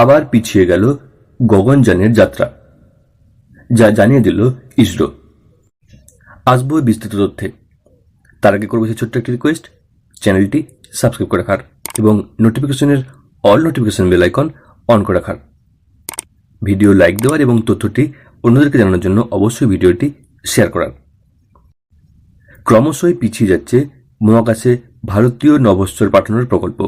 আবার পিছিয়ে গেল গগনযানের যাত্রা, যা জানিয়ে দিল ইসরো। আসব বিস্তৃত তথ্যে। তার আগে করব ছোট্ট একটি রিকোয়েস্ট চ্যানেলটি সাবস্ক্রাইব করে রাখার এবং নোটিফিকেশনের all notification bell icon on করে রাখার। ভিডিও লাইক দেওয়ার এবং তথ্যটি অন্যদেরকে জানানোর জন্য অবশ্যই ভিডিওটি শেয়ার করার। ক্রমশই পিছিয়ে যাচ্ছে মহাকাশে ভারতীয় নভশ্চর পাঠানোর প্রকল্প।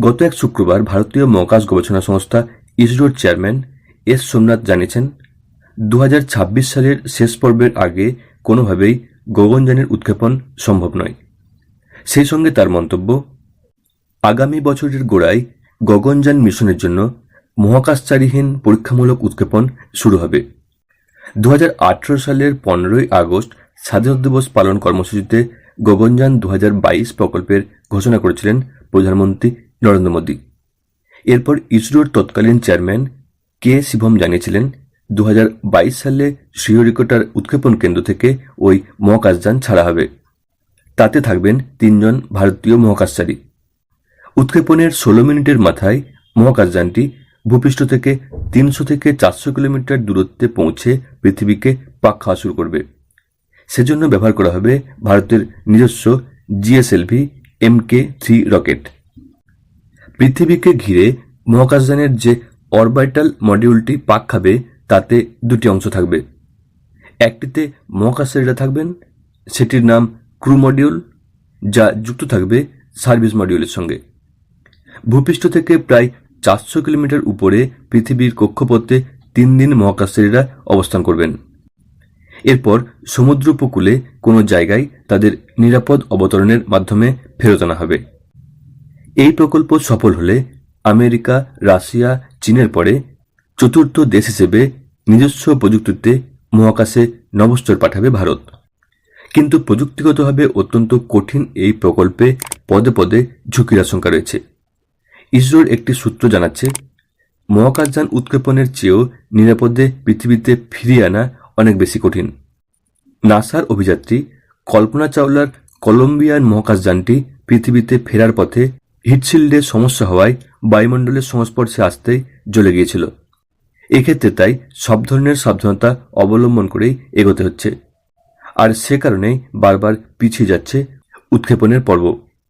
গত এক শুক্রবার ভারতীয় মহাকাশ গবেষণা সংস্থা ইসরোর চেয়ারম্যান এস সোমনাথ জানিয়েছেন দু হাজার ছাব্বিশ সালের শেষ পর্বের আগে কোনোভাবেই গগনযানের উৎক্ষেপণ সম্ভব নয়। সেই সঙ্গে তার মন্তব্য, আগামী বছরের গোড়ায় গগনযান মিশনের জন্য মহাকাশচারীহীন পরীক্ষামূলক উৎক্ষেপণ শুরু হবে। দু হাজার আঠেরো সালের পনেরোই আগস্ট স্বাধীনতা দিবস পালন কর্মসূচিতে গগনযান দু হাজার বাইশ প্রকল্পের ঘোষণা করেছিলেন প্রধানমন্ত্রী নরেন্দ্র মোদী। এরপর ইসরোর তৎকালীন চেয়ারম্যান কে শিবম জানিয়েছিলেন দু হাজার বাইশ সালে শ্রীহরিকোটার উৎক্ষেপণ কেন্দ্র থেকে ওই মহাকাশযান ছাড়া হবে। তাতে থাকবেন তিনজন ভারতীয় মহাকাশচারী। উৎক্ষেপণের ষোলো মিনিটের মাথায় মহাকাশযানটি ভূপৃষ্ঠ থেকে তিনশো থেকে চারশো কিলোমিটার দূরত্বে পৌঁছে পৃথিবীকে পাক খাওয়া শুরু করবে। সেজন্য ব্যবহার করা হবে ভারতের নিজস্ব GSLV M K three rocket. পৃথিবীকে ঘিরে মহাকাশযানের যে অরবাইটাল মডিউলটি পাক খাবে, তাতে দুটি অংশ থাকবে। একটিতে মহাকাশচারীরা থাকবেন, সেটির নাম ক্রু মডিউল যা যুক্ত থাকবে সার্ভিস মডিউলের সঙ্গে। ভূপৃষ্ঠ থেকে প্রায় চারশো কিলোমিটার উপরে পৃথিবীর কক্ষপথে তিন দিন মহাকাশচারীরা অবস্থান করবেন। এরপর সমুদ্র উপকূলে কোনো জায়গায় তাদের নিরাপদ অবতরণের মাধ্যমে ফেরত আনা হবে। এই প্রকল্প সফল হলে আমেরিকা, রাশিয়া, চীনের পরে চতুর্থ দেশ হিসেবে নিজস্ব প্রযুক্তিতে মহাকাশে নভশ্চর পাঠাবে ভারত। কিন্তু প্রযুক্তিগতভাবে অত্যন্ত কঠিন এই প্রকল্পে পদে পদে ঝুঁকির আশঙ্কা রয়েছে। ইসরোর একটি সূত্র জানাচ্ছে মহাকাশযান উৎক্ষেপণের চেয়েও নিরাপদে পৃথিবীতে ফিরিয়ে আনা অনেক বেশি কঠিন। নাসার অভিযাত্রী কল্পনা চাওলার কলম্বিয়ান মহাকাশযানটি পৃথিবীতে ফেরার পথে হিটশিল্ডের সমস্যা হওয়ায় বায়ুমণ্ডলের সংস্পর্শে আসতেই জ্বলে গিয়েছিল। এক্ষেত্রে তাই সব ধরনের সাবধানতা অবলম্বন করেই এগোতে হচ্ছে। আর সে কারণেই বারবার পিছিয়ে যাচ্ছে উৎক্ষেপণের পর্ব।